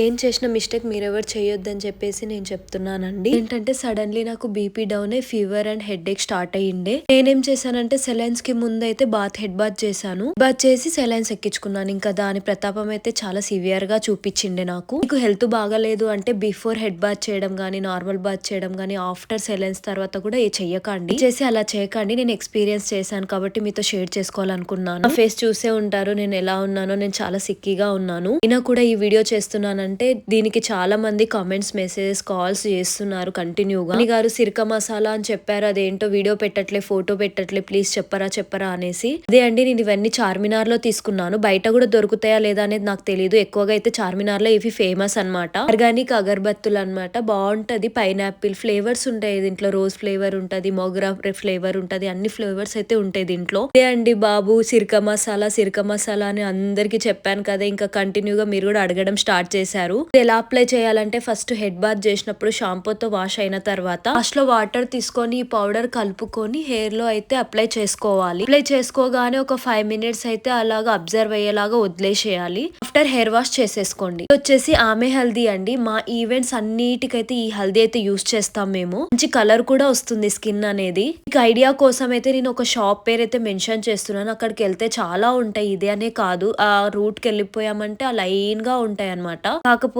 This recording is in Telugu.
ఏం చేసిన మిస్టేక్ మీరెవరు చేయొద్దని చెప్పేసి నేను చెప్తున్నానండి. ఏంటంటే సడన్లీ నాకు బీపీ డౌన్ అయ్యి fever and head Ek start అయ్యిండే. నేనేం చేశానంటే సెలైన్స్కి ముందు అయితే బాత్ హెడ్ బాత్ చేశాను. బాత్ చేసి సెలైన్స్ ఎక్కించుకున్నాను. ఇంకా దాని ప్రతాపం అయితే చాలా సివియర్గా చూపించిండే నాకు. మీకు హెల్త్ బాగాలేదు అంటే బిఫోర్ హెడ్ బాత్ చేయడం గానీ నార్మల్ బాత్ చేయడం గానీ ఆఫ్టర్ సెలైన్స్ తర్వాత కూడా ఏ చెయ్యకండి. చేసి అలా చేయకండి. నేను ఎక్స్పీరియన్స్ చేశాను కాబట్టి మీతో షేర్ చేసుకోవాలనుకున్నాను. ఫేస్ చూసే ఉంటారు. నేను ఎలా ఉన్నానో నేను చాలా సిక్కిగా ఉన్నాను. ఈయన కూడా ఈ వీడియో చేస్తున్నాను అంటే దీనికి చాలా మంది కామెంట్స్ మెసేజెస్ కాల్స్ చేస్తున్నారు కంటిన్యూగా గారు సిరక మసాలా అని చెప్పారు అదేంటో వీడియో పెట్టట్లే ఫోటో పెట్టట్లే ప్లీజ్ చెప్పరా చెప్పరా అనేసి. అదే అండి నేను ఇవన్నీ చార్మినార్లో తీసుకున్నాను. బయట కూడా దొరుకుతాయా లేదా అనేది నాకు తెలియదు ఎక్కువగా అయితే చార్మినార్లో ఇవి ఫేమస్ అన్నమాట. ఆర్గానిక్ అగర్బత్తులు అన్నమాట. బాగుంటది. పైనాపిల్ ఫ్లేవర్స్ ఉంటాయి దీంట్లో. రోజ్ ఫ్లేవర్ ఉంటది మోగ్రా ఫ్లేవర్ ఉంటది అన్ని ఫ్లేవర్స్ అయితే ఉంటాయి దీంట్లో. అదే అండి బాబు సిరక మసాలా సిరక మసాలా అని అందరికి చెప్పాను కదా ఇంకా కంటిన్యూగా మీరు కూడా అడగడం స్టార్ట్ చేశారు చేశారు. ఎలా అప్లై చేయాలంటే ఫస్ట్ హెడ్ బాత్ చేసినప్పుడు షాంపూతో వాష్ అయిన తర్వాత ఫస్ట్లో వాటర్ తీసుకొని ఈ పౌడర్ కలుపుకొని హెయిర్లో అయితే అప్లై చేసుకోవాలి. అప్లై చేసుకోగానే ఒక ఫైవ్ మినిట్స్ అయితే అలాగా అబ్జర్వ్ అయ్యేలాగా వదిలేసేయాలి. ఆఫ్టర్ హెయిర్ వాష్ చేసేసుకోండి. వచ్చేసి ఆమె హెల్దీ అండి. మా ఈవెంట్స్ అన్నిటికైతే ఈ హెల్దీ అయితే యూస్ చేస్తాం మేము. మంచి కలర్ కూడా వస్తుంది స్కిన్ అనేది. మీకు ఐడియా కోసం అయితే నేను ఒక షాప్ పేరు అయితే మెన్షన్ చేస్తున్నాను. అక్కడికి వెళ్తే చాలా ఉంటాయి. ఇదే అనే కాదు. ఆ రూట్కి వెళ్ళిపోయామంటే ఆ లైన్గా ఉంటాయి అనమాట కాకపోతే